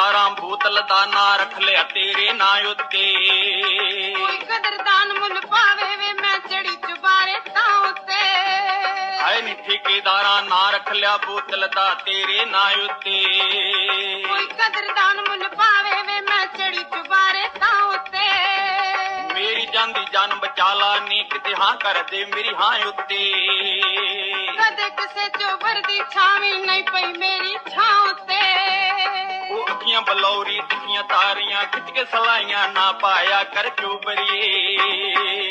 ਬੋਤਲ ਦਾ ਨਾਂ ਰੱਖ ਲਿਆ ਤੇਰੇ ਨਾਂ ਉੱਤੇ। ਕੋਈ ਕਦਰਦਾਨ ਮੁੱਲ ਪਾਵੇ ਵੇ ਮੈਂ ਚੜੀ ਚੁਬਾਰੇ ਤਾਂ ਉੱਤੇ। ਹਾਏ ਨੀ ਠੇਕੇਦਾਰਾਂ ਨਾਂ ਰੱਖ ਲਿਆ ਬੋਤਲ ਦਾ ਤੇਰੇ ਨਾਂ ਉੱਤੇ। ਕੋਈ ਕਦਰਦਾਨ ਮੁੱਲ ਪਾਵੇ ਵੇ ਮੈਂ ਚੜੀ ਚੁਬਾਰੇ ਤਾਂ ਉੱਤੇ। ਮੇਰੀ ਜਾਂਦੀ ਜਾਨ ਬਚਾ ਲਾ ਨੀ ਕਿਤੇ ਹਾਂ ਕਰ ਦੇ ਮੇਰੀ ਹਾਂ ਉੱਤੇ। ਕਦੇ ਕਿਸੇ ਚੋਬਰ ਦੀ ਛਾਵੀ ਨਹੀਂ ਪਈ ਮੇਰੀ ਛਾਂ ਅੱਖੀਆਂ ਬਲੌਰੀ ਤਿੱਖੀਆਂ ਤਾਰੀਆਂ ਖਿੱਚ ਕੇ ਸਲਾਈਆਂ ਨਾ ਪਾਇਆ ਕਰ ਚੁਬਰੀਏ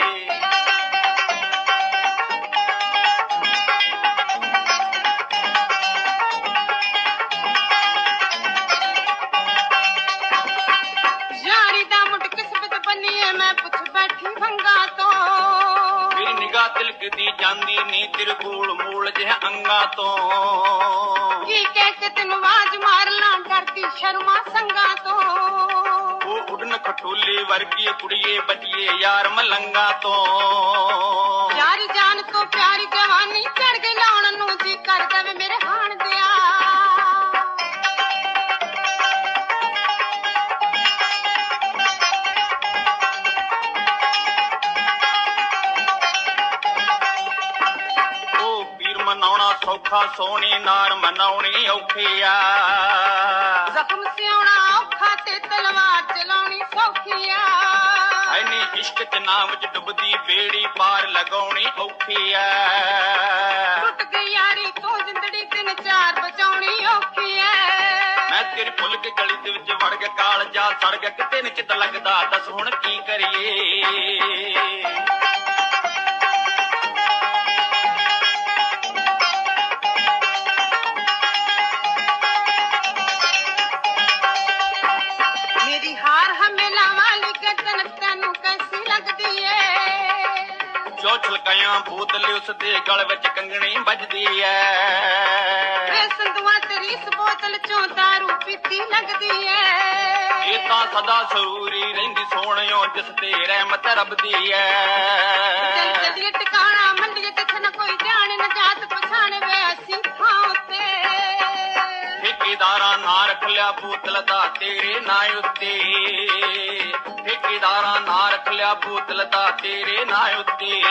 ਯਾਰੀ ਦਾ ਮੁੱਢ ਕਿਸਮਤ ਬੰਨੀਏ ਮੈਂ ਪੁੱਛ ਬੈਠੀ ਭੰਗਾ ਤੋਂ। ਮੇਰੀ ਨਿਗਾਹ ਤਿਲਕਦੀ ਜਾਂਦੀ ਨੀ ਤੇਰੇ ਗੋਲ ਮੋਲ ਜਿਹਾ ਅੰਗਾਂ ਤੋਂ। ਕੀ ਕਹਿ ਕੇ ਤੈਨੂੰ ਆਵਾਜ਼ ਮਾਰ ਲਾਂ ਡਰਦੀ ਸ਼ਰਮਾ ਸੰਗਾ ਤੋਂ। ਉਹ ਉਡਨ ਖਟੋਲੇ ਵਰਗੀ ਕੁੜੀਏ ਬਚੀਏ ਯਾਰ ਮਲੰਗਾ ਤੋਂ। ਮਨਾਉਣਾ ਸੌਖਾ ਸੋਹਣੀ ਨਾਰ ਮਨਾਉਣੀ ਔਖੀ ਆ। ਜ਼ਖਮ ਸਿਉਣਾ ਔਖਾ ਤੇ ਤਲਵਾਰ ਚਲਾਉਣੀ ਸੌਖੀ ਆ। ਐਨੀ ਇਸ਼ਕ ਚ ਨਾਮ ਚ ਡੁੱਬਦੀ ਬੇੜੀ ਪਾਰ ਲਗਾਉਣੀ ਔਖੀ ਆ। ਟੁੱਟ ਗਈ ਯਾਰੀ ਤੋਂ ਜ਼ਿੰਦੜੀ ਤਿੰਨ ਚਾਰ ਬਚਾਉਣੀ ਔਖੀ ਐ। ਮੈਂ ਤੇਰੀ ਫੁੱਲ ਕੇ ਗਲੀ ਦੇ ਵਿੱਚ ਵੜ ਗਿਆ ਕਾਲ ਜਾ ਸੜ ਗਿਆ ਕਿਤੇ ਨੀ ਚਿੱਤ ਲੱਗਦਾ ਦੱਸ ਹੁਣ ਕੀ ਕਰੀਏ? ਮੇਰੀ ਹਾਰ ਹਮੇਲਾ ਵਾਲੀ ਗਦਨ ਤੈਨੂੰ ਕੈਸੀ ਲੱਗਦੀ ਏ ਜੋ ਛਲਕਾਇਆ ਬੋਤਲ ਉਸ ਦੇ ਗਲ ਵਿੱਚ ਕੰਗਣੀ ਵੱਜਦੀ ਐ ਵੇ ਸੰਦੂਆ ਤੇਰੀ ਇਸ ਬੋਤਲ ਚੋਂ ਦਾਰੂ ਪੀਤੀ ਲੱਗਦੀ ਏ ਇਹ ਤਾਂ ਸਦਾ ਸਰੂਰੀ ਰਹਿੰਦੀ ਸੋਹਣਿਓ ਜਿਸ ਤੇ ਰਹਿਮਤ ਰੱਬ ਦੀ ਚੱਲ ਐ ਚੱਲੀਏ ਟਿਕਾਣਾ ਠੇਕੇਦਾਰਾਂ ਨਾਂ ਰੱਖ ਲਿਆ ਬੋਤਲ ਦਾ ਤੇਰੇ ਨਾਂ ਉੱਤੇ। ਠੇਕੇਦਾਰਾਂ ਨਾਂ ਰੱਖ ਲਿਆ ਬੋਤਲ ਦਾ ਤੇਰੇ ਨਾਂ ਉੱਤੇ।